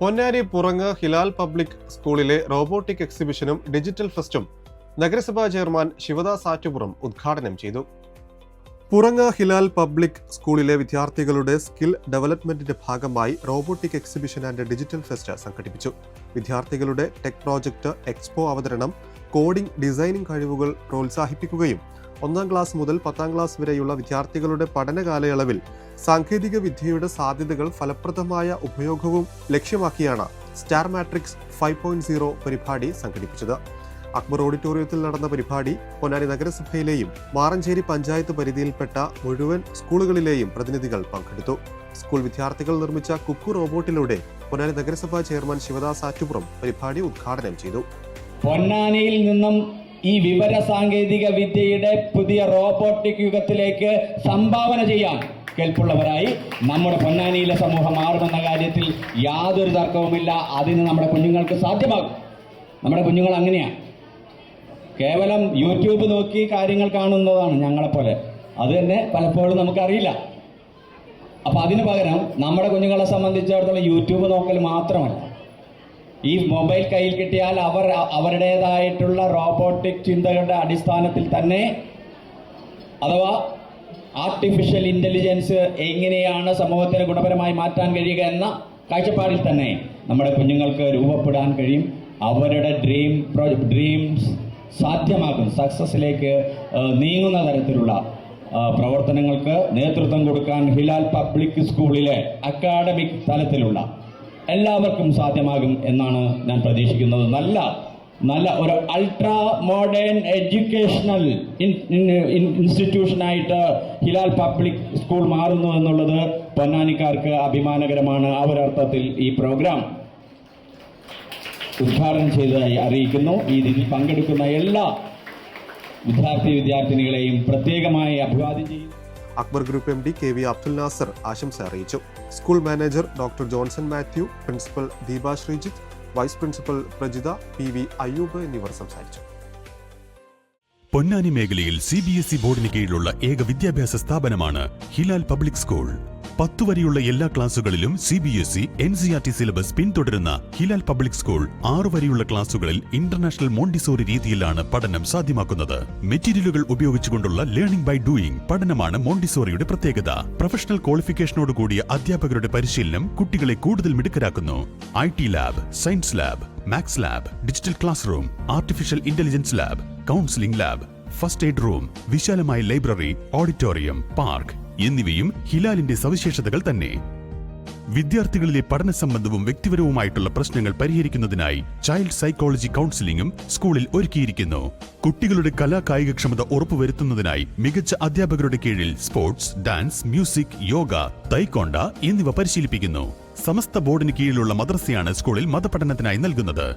Ponnani Purangu Hilal public സ്കൂളിലെ robotic എക്സിബിഷനും digital ഫെസ്റ്റും നഗരസഭാ ചെയർമാൻ ശിവദാസ് ആറ്റുപുറം ഉദ്ഘാടനം ചെയ്തു. പുറങ്ങ ഹിലാൽ പബ്ലിക് സ്കൂളിലെ വിദ്യാർത്ഥികളുടെ സ്കിൽ ഡെവലപ്മെന്റിന്റെ ഭാഗമായി robotic exhibition and digital fest സംഘടിപ്പിച്ചു. വിദ്യാർത്ഥികളുടെ ടെക് പ്രോജക്റ്റ് എക്സ്പോ അവതരണം കോഡിംഗ് ഡിസൈനിംഗ് കഴിവുകൾ പ്രോത്സാഹിപ്പിക്കുകയും ഒന്നാം ക്ലാസ് മുതൽ പത്താം ക്ലാസ് വരെയുള്ള വിദ്യാർത്ഥികളുടെ പഠന കാലയളവിൽ സാങ്കേതിക വിദ്യയുടെ സാധ്യതകൾ ഫലപ്രദമായ ഉപയോഗവും ലക്ഷ്യമാക്കിയാണ് star matrix five point zero പരിപാടി സംഘടിപ്പിച്ചത്. അക്ബർ ഓഡിറ്റോറിയത്തിൽ നടന്ന പരിപാടി പൊന്നാനി നഗരസഭയിലെയും മാറഞ്ചേരി പഞ്ചായത്ത് പരിധിയിൽപ്പെട്ട മുഴുവൻ സ്കൂളുകളിലെയും പ്രതിനിധികൾ പങ്കെടുത്തു. സ്കൂൾ വിദ്യാർത്ഥികൾ നിർമ്മിച്ച കുക്കു റോബോട്ടിലൂടെ പൊന്നാനി നഗരസഭാ ചെയർമാൻ ശിവദാസ് ആറ്റുപുറം പരിപാടി ഉദ്ഘാടനം ചെയ്തു. പൊന്നാനിയിൽ നിന്നും ഈ വിവര സാങ്കേതിക വിദ്യയുടെ പുതിയ റോബോട്ടിക് യുഗത്തിലേക്ക് സംഭാവന ചെയ്യാൻ കേൾപ്പുള്ളവരായി നമ്മുടെ പൊന്നാനിയിലെ സമൂഹം മാറുമെന്ന കാര്യത്തിൽ യാതൊരു തർക്കവുമില്ല. അതിന് നമ്മുടെ കുഞ്ഞുങ്ങൾക്ക് സാധ്യമാകും. നമ്മുടെ കുഞ്ഞുങ്ങൾ അങ്ങനെയാണ് കേവലം യൂട്യൂബ് നോക്കി കാര്യങ്ങൾ കാണുന്നതാണ് ഞങ്ങളെപ്പോലെ. അത് തന്നെ പലപ്പോഴും നമുക്കറിയില്ല. അപ്പൊ അതിനു പകരം നമ്മുടെ കുഞ്ഞുങ്ങളെ സംബന്ധിച്ചിടത്തോളം യൂട്യൂബ് നോക്കൽ മാത്രമല്ല. ഈ മൊബൈൽ കയ്യിൽ കിട്ടിയാൽ അവർ അവരുടേതായിട്ടുള്ള റോബോട്ടിക് ചിന്തകളുടെ അടിസ്ഥാനത്തിൽ തന്നെ അഥവാ ആർട്ടിഫിഷ്യൽ ഇന്റലിജൻസ് എങ്ങനെയാണ് സമൂഹത്തിന് ഗുണപരമായി മാറ്റാൻ കഴിയുക എന്ന കാഴ്ചപ്പാടിൽ തന്നെ നമ്മുടെ കുഞ്ഞുങ്ങൾക്ക് രൂപപ്പെടാൻ കഴിയും. അവരുടെ ഡ്രീം ഡ്രീംസ് സാധ്യമാകും. സക്സസ്സിലേക്ക് നീങ്ങുന്ന തരത്തിലുള്ള പ്രവർത്തനങ്ങൾക്ക് നേതൃത്വം കൊടുക്കാൻ ഹിലാൽ പബ്ലിക് സ്കൂളിലെ അക്കാഡമിക് തലത്തിലുള്ള എല്ലാവർക്കും സാധ്യമാകും എന്നാണ് ഞാൻ പ്രതീക്ഷിക്കുന്നത്. നല്ല നല്ല ഒരു അൾട്രാ മോഡേൺ എഡ്യൂക്കേഷണൽ ഇൻസ്റ്റിറ്റ്യൂഷനായിട്ട് ഹിലാൽ പബ്ലിക് സ്കൂൾ മാറുന്നു എന്നുള്ളത് പൊന്നാനിക്കാർക്ക് അഭിമാനകരമാണ് ആ ഒരർത്ഥത്തിൽ ഈ പ്രോഗ്രാം ഉദ്ഘാടനം ചെയ്തതായി അറിയിക്കുന്നു. ഈ ഇതിൽ പങ്കെടുക്കുന്ന എല്ലാ വിദ്യാർത്ഥി വിദ്യാർത്ഥിനികളെയും പ്രത്യേകമായി അഭിവാദ്യം ചെയ്യുന്നു. Akbar group M D K V Abdul Nasar ആശംസ അറിയിച്ചു. School manager doctor Johnson Mathew principal Deepa Sreejith vice principal Prajitha P V Ayyub എന്നിവർ സംസാരിച്ചു. പൊന്നാനി മേഖലയിൽ സി ബി എസ് ഇ ബോർഡിന് കീഴിലുള്ള ഏക വിദ്യാഭ്യാസ സ്ഥാപനമാണ് ഹിലാൽ പബ്ലിക് സ്കൂൾ. പത്തു വരെയുള്ള എല്ലാ ക്ലാസുകളിലും C B S E N C R T syllabus പിന്തുടരുന്ന ഹിലാൽ പബ്ലിക് സ്കൂൾ ആറു വരെയുള്ള ക്ലാസുകളിൽ ഇന്റർനാഷണൽ മോണ്ടിസോറി രീതിയിലാണ് പഠനം സാധ്യമാക്കുന്നത്. മെറ്റീരിയലുകൾ ഉപയോഗിച്ചുകൊണ്ടുള്ള ലേണിംഗ് ബൈ ഡൂയിങ് പഠനമാണ് മോണ്ടിസോറിയുടെ പ്രത്യേകത. പ്രൊഫഷണൽ ക്വാളിഫിക്കേഷനോട് കൂടിയ അധ്യാപകരുടെ പരിശീലനം കുട്ടികളെ കൂടുതൽ മിടുക്കരാക്കുന്നു. I T lab science lab maths lab digital class room artificial intelligence lab counselling lab first aid room വിശാലമായ ലൈബ്രറി ഓഡിറ്റോറിയം പാർക്ക് എന്നിവയും ഹിലാലിന്റെ സവിശേഷതകൾ തന്നെ. വിദ്യാർത്ഥികളിലെ പഠന സംബന്ധവും വ്യക്തിപരവുമായിട്ടുള്ള പ്രശ്നങ്ങൾ പരിഹരിക്കുന്നതിനായി ചൈൽഡ് സൈക്കോളജി കൗൺസിലിംഗും സ്കൂളിൽ ഒരുക്കിയിരിക്കുന്നു. കുട്ടികളുടെ കലാ കായികക്ഷമത ഉറപ്പുവരുത്തുന്നതിനായി മികച്ച അധ്യാപകരുടെ കീഴിൽ sports dance music yoga taekwondo എന്നിവ പരിശീലിപ്പിക്കുന്നു. സമസ്ത ബോർഡിന് കീഴിലുള്ള മദ്രസയാണ് സ്കൂളിൽ മതപഠനത്തിനായി നൽകുന്നത്.